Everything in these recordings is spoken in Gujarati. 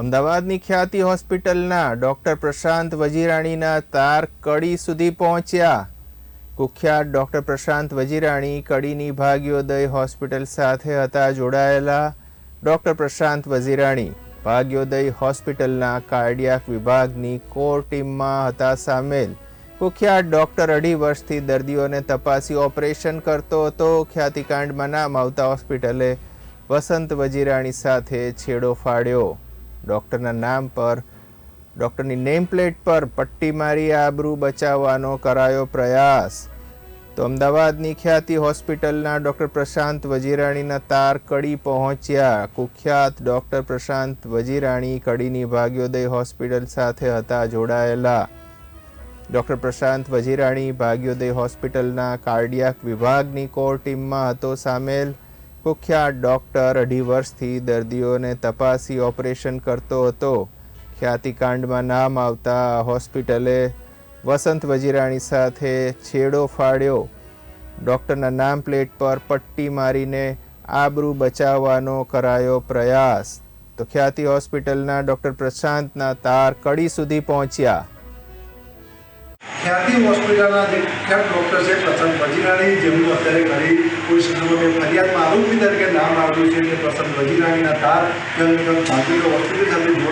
અમદાવાદની ખ્યાતિ હોસ્પિટલના ડૉક્ટર પ્રશાંત વજીરાણીના તાર કડી સુધી પહોંચ્યા. કુખ્યાત ડૉક્ટર પ્રશાંત વજીરાણી કડીની ભાગ્યોદય હોસ્પિટલ સાથે હતા જોડાયેલા ડૉક્ટર પ્રશાંત વજીરાણી. ભાગ્યોદય હોસ્પિટલના કાર્ડિયાક વિભાગની કોર ટીમમાં હતા સામેલ. કુખ્યાત ડૉક્ટર અઢી વર્ષથી દર્દીઓને તપાસી ઓપરેશન કરતો હતો. ખ્યાતિકાંડમાં નામ આવતા હોસ્પિટલે વસંત વજીરાણી સાથે છેડો ફાડ્યો. ડૉક્ટરના નામ પર, ડૉક્ટરની નેમ પ્લેટ પર પટ્ટી મારી આબરૂ બચાવવાનો કરાયો પ્રયાસ. તો અમદાવાદની ખ્યાતિ હોસ્પિટલના ડૉક્ટર પ્રશાંત વજીરાણીના તાર કડી પહોંચ્યા. કુખ્યાત ડૉક્ટર પ્રશાંત વજીરાણી કડીની ભાગ્યોદય હોસ્પિટલ સાથે હતા જોડાયેલા. ડૉક્ટર પ્રશાંત વજીરાણી ભાગ્યોદય હોસ્પિટલના કાર્ડિયાક વિભાગની કોર ટીમમાં હતો સામેલ. કુખ્યાત ડૉક્ટર અઢી વર્ષથી દર્દીઓને તપાસી ઓપરેશન કરતો હતો. ખ્યાતિકાંડમાં નામ આવતા હોસ્પિટલે વસંત વજીરાણી સાથે છેડો ફાડ્યો. ડૉક્ટરના નામ પ્લેટ પર પટ્ટી મારીને આબરૂ બચાવવાનો કરાયો પ્રયાસ. તો ખ્યાતિ હોસ્પિટલના ડૉક્ટર પ્રશાંતના તાર કડી સુધી પહોંચ્યા. ખ્યાતિ હોસ્પિટલના જે વિખ્યાત ડૉક્ટર છે પ્રસન્ન વજીરાણી જેમનું અત્યારે ઘણી પોલીસ મેં ફરિયાદમાં આરોપી તરીકે નામ આવ્યું છે કે પ્રસન્ન વજીરાણીના તાર ભાગ્યનગર હોસ્પિટલ સાથે એક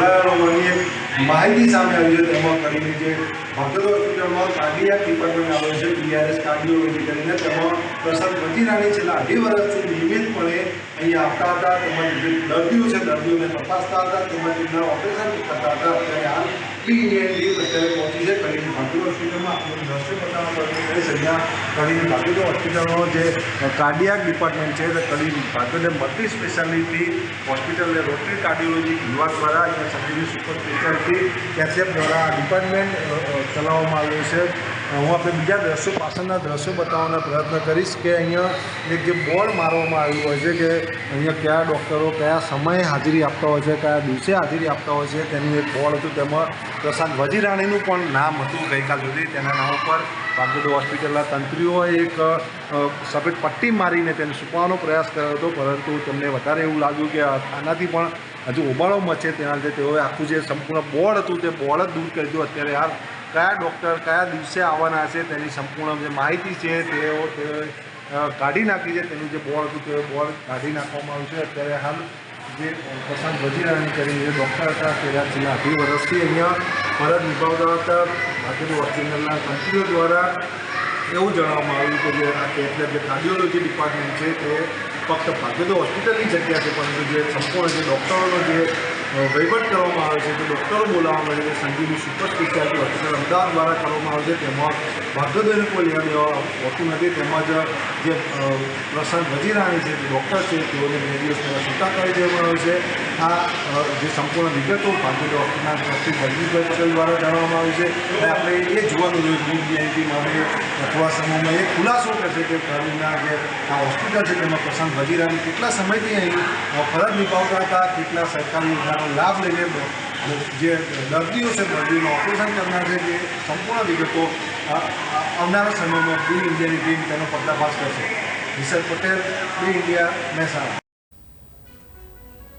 માહિતી સામે આવી છે તેમાં કરીને જે ભાગ્યનગર હોસ્પિટલમાં કાર્ડિયાક ડિપાર્ટમેન્ટ આવેલું છે ડીઆરએસ કાર્ડિયોલોજી કરીને તેમાં પ્રસાદ મતીરાની છેલ્લા અઢી વર્ષથી નિયમિતપણે અહીંયા આવતા હતા તેમજ જે દર્દીઓ છે, દર્દીઓને તપાસતા હતા તેમજ તેમના ઓપરેશન કરતા હતા, અત્યારે હાલ ટીમ અત્યારે પહોંચી છે. કરીને ભાગ્ય હોસ્પિટલમાં આપણું દ્રશ્ય બતાવવા પડતું છે. અહીંયા કરીને ભાગ્ય હોસ્પિટલનો જે કાર્ડિયાક ડિપાર્ટમેન્ટ છે, તે કરીને ભાગ્યને મલ્ટી સ્પેશિયાલિટી હોસ્પિટલને રોટરી કાર્ડિયોલોજી વિભાગ દ્વારા અહીંયા સર્જરી સુપર સ્પેશિયાલિટી કેસેપ દ્વારા ડિપાર્ટમેન્ટ ચલાવવામાં આવ્યું છે. હું આપણે બીજા દ્રશ્યો પાછળના દ્રશ્યો બતાવવાનો પ્રયત્ન કરીશ કે અહીંયા એક જે બોર્ડ મારવામાં આવ્યું હોય છે કે અહીંયા કયા ડૉક્ટરો કયા સમયે હાજરી આપતા હોય છે, કયા દિવસે હાજરી આપતા હોય છે, તેનું એક બોર્ડ હતું, તેમાં પ્રશાંત વજીરાણીનું પણ નામ હતું ગઈકાલ સુધી. તેના નામ ઉપર વાગડોદ હોસ્પિટલના તંત્રીઓએ એક સફેદ પટ્ટી મારીને તેને છુપાવવાનો પ્રયાસ કર્યો હતો, પરંતુ તેમને વધારે એવું લાગ્યું કે આનાથી પણ હજુ ઓબાળો મચે. તેના લીધે તેઓએ આખું જે સંપૂર્ણ બોર્ડ હતું, તે બોર્ડ જ દૂર કરી દીધું. અત્યારે હાલ કયા ડૉક્ટર કયા દિવસે આવવાના છે તેની સંપૂર્ણ જે માહિતી છે તેઓ, તે કાઢી નાખી છે. તેનું જે બોર્ડ હતું તે બોર્ડ કાઢી નાખવામાં આવ્યું છે. અત્યારે હાલ જે પ્રશાંત વજીરાણી કરીને જે ડૉક્ટર હતા તે છેલ્લા અઢી વર્ષથી અહીંયા ફરજ નિભાવતા હતા. ભાગેડુ હોસ્પિટલના કંપનીઓ દ્વારા એવું જણાવવામાં આવ્યું કે જે આ એટલે જે કાર્ડિયોલોજી ડિપાર્ટમેન્ટ છે તે ફક્ત ભાગેડુ હોસ્પિટલની જગ્યા છે, પરંતુ જે સંપૂર્ણ જે ડૉક્ટરોનો જે વહીવટ કરવામાં આવે છે, તો ડૉક્ટરો બોલાવવામાં આવે છે Sanjivani super speciality hospital Ahmedabad દ્વારા કરવામાં આવે છે, તેમાં ભાગદોને કોઈ લેવા દેવા હોતું નથી. તેમજ જે પ્રશાંત વજીરાણી છે, જે ડૉક્ટર છે, તેઓને બે દિવસ પહેલાં છૂટા કરી દેવામાં આવે છે. આ જે સંપૂર્ણ વિગતો ભાગેડુ હોસ્પિટલના ટ્રસ્ટી જગદીશભાઈ પટેલ દ્વારા જાણવામાં આવી છે. અને આપણે એ જોવાનું જોઈએ ગ્રીન બીઆઈટીમાં માટે અથવા સમયમાં એ ખુલાસો કરશે કે કર્મના જે આ હોસ્પિટલ છે, તેમાં પ્રશાંત વજીરાણી કેટલા સમયથી અહીં ફરજ નિભાવતા હતા, કેટલા સરકારી લાભ લઈને જે દર્દીઓ છે, દર્દીઓનું ઓપરેશન કરનાર છે, જે સંપૂર્ણ વિગતો આવનારા સમયમાં બી ઇન્ડિયાની ટીમ તેનો પર્દાફાશ કરશે. Vishal Patel, B India, Mehsana.